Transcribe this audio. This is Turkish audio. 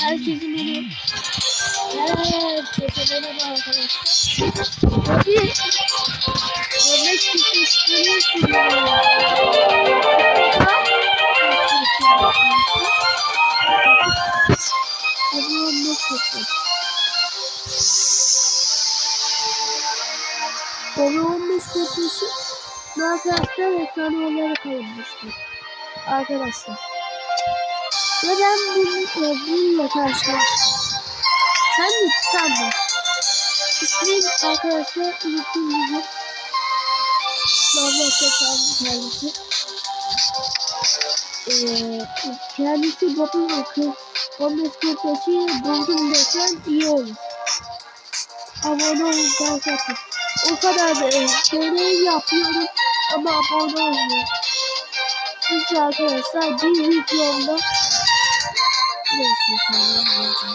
Herkese merhaba. Herkese merhaba arkadaşlar. Hadi. Örnek sunuyorum. Hadi örnek çıkış. Bana 15 köprüsü Minecraft'ta efsane olarak alınmıştır. Arkadaşlar. Ve ben bunu, bununla karşılaştım. Sen de tutandın. İsmim arkadaşlar unuttum gibi. Normal seslendim kendisi. Ee, kendisi Bob'un okul. 15 köprüsü buldum desen iyi olur. Abone olun arkadaşlar. O kadar da görev yapıyorum ama abone olmuyor. Siz arkadaşlar bir videomda değilsin sen.